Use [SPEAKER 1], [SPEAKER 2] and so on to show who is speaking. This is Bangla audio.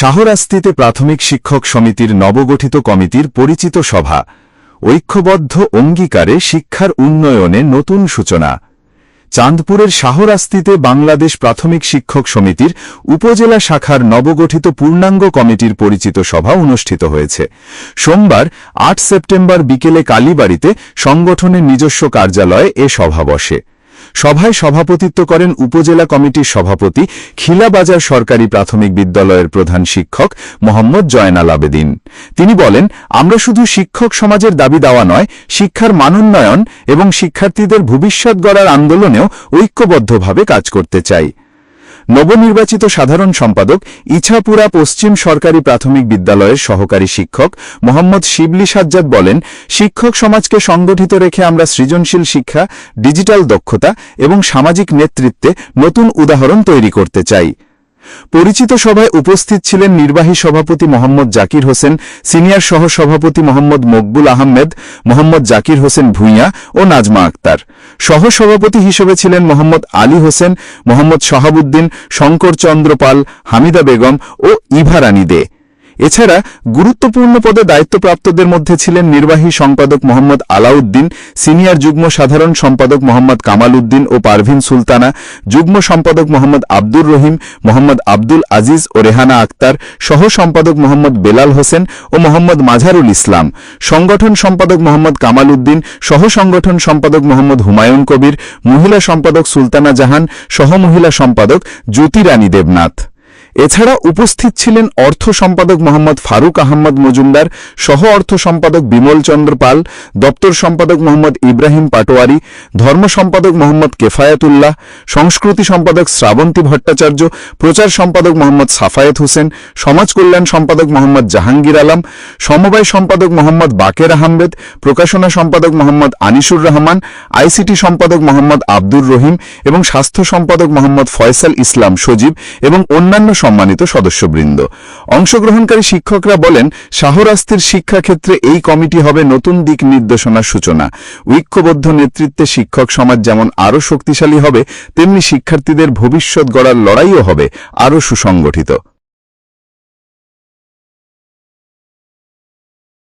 [SPEAKER 1] শাহরাস্তিতে প্রাথমিক শিক্ষক সমিতির নবগঠিত কমিটির পরিচিত সভা। ঐক্যবদ্ধ অঙ্গীকারে শিক্ষার উন্নয়নে নতুন সূচনা। চাঁদপুরের শাহরাস্তিতে বাংলাদেশ প্রাথমিক শিক্ষক সমিতির উপজেলা শাখার নবগঠিত পূর্ণাঙ্গ কমিটির পরিচিত সভা অনুষ্ঠিত হয়েছে। সোমবার, আট সেপ্টেম্বর বিকেলে কালীবাড়িতে সংগঠনের নিজস্ব কার্যালয়ে এ সভা বসে। সভায় সভাপতিত্ব করেন উপজেলা কমিটির সভাপতি খিলাবাজার সরকারি প্রাথমিক বিদ্যালয়ের প্রধান শিক্ষক মোহাম্মদ জয়নাল আবেদিন। তিনি বলেন, আমরা শুধু শিক্ষক সমাজের দাবি দেওয়া নয়, শিক্ষার মানোন্নয়ন এবং শিক্ষার্থীদের ভবিষ্যৎ গড়ার আন্দোলনেও ঐক্যবদ্ধভাবে কাজ করতে চাই। নবনির্বাচিত সাধারণ সম্পাদক ইছাপুরা পশ্চিম সরকারি প্রাথমিক বিদ্যালয়ের সহকারী শিক্ষক মোহাম্মদ শিবলি সাজ্জাদ বলেন, শিক্ষক সমাজকে সংগঠিত রেখে আমরা সৃজনশীল শিক্ষা, ডিজিটাল দক্ষতা এবং সামাজিক নেতৃত্বে নতুন উদাহরণ তৈরি করতে চাই। পরিচিত সভায় উপস্থিত ছিলেন নির্বাহী সভাপতি মোহাম্মদ জাকির হোসেন, সিনিয়র সহ সভাপতি মোহাম্মদ মকবুল আহমেদ, মোহাম্মদ জাকির হোসেন ভূঁইয়া ও নাজমা আক্তার। সহ সভাপতি হিসেবে ছিলেন মোহাম্মদ আলী হোসেন, মোহাম্মদ শাহাবুদ্দিন, শঙ্কর চন্দ্র পাল, হামিদা বেগম ও ইভা রানী দে। এছাড়া গুরুত্বপূর্ণ পদে দায়িত্বপ্রাপ্তদের মধ্যে ছিলেন নির্বাহী সম্পাদক মোহাম্মদ আলাউদ্দিন, সিনিয়র যুগ্ম সাধারণ সম্পাদক মোহাম্মদ কামাল উদ্দিন ও পারভিন সুলতানা, যুগ্ম সম্পাদক মোহাম্মদ আব্দুর রহিম, মোহাম্মদ আব্দুল আজিজ ও রেহানা আক্তার, সহ সম্পাদক মোহাম্মদ বেলাল হোসেন ও মোহাম্মদ মাঝারুল ইসলাম, সংগঠন সম্পাদক মোহাম্মদ কামাল উদ্দিন সহ সংগঠন সম্পাদক মোহাম্মদ হুমায়ুন কবির, মহিলা সম্পাদক সুলতানা জাহান, সহ মহিলা সম্পাদক জ্যোতি রানী দেবনাথ। এছাড়া উপস্থিত ছিলেন অর্থ সম্পাদক মোহাম্মদ ফারুক আহমদ মজুমদার, সহ অর্থ সম্পাদক বিমল চন্দ্র পাল, দপ্তর সম্পাদক মোহাম্মদ ইব্রাহিম পাটোয়ারি, ধর্ম সম্পাদক মোহাম্মদ কেফায়াতুল্লাহ, সংস্কৃতি সম্পাদক শ্রাবন্তী ভট্টাচার্য, প্রচার সম্পাদক মোহাম্মদ সাফায়েত হোসেন, সমাজ কল্যাণ সম্পাদক মোহাম্মদ জাহাঙ্গীর আলম, সমবায় সম্পাদক মোহাম্মদ বাকের আহমেদ, প্রকাশনা সম্পাদক মোহাম্মদ আনিসুর রহমান, আইসিটি সম্পাদক মোহাম্মদ আব্দুর রহিম এবং স্বাস্থ্য সম্পাদক মোহাম্মদ ফয়সাল ইসলাম সজীব এবং অন্যান্য সম্মানিত সদস্যবৃন্দ। অংশগ্রহণকারী শিক্ষকরা বলেন, শাহরাস্তির শিক্ষাক্ষেত্রে এই কমিটি হবে নতুন দিক নির্দেশনার সূচনা। ঐক্যবদ্ধ নেতৃত্বে শিক্ষক সমাজ যেমন আরও শক্তিশালী হবে, তেমনি শিক্ষার্থীদের ভবিষ্যৎ গড়ার লড়াইও হবে, আরও সুসংগঠিত।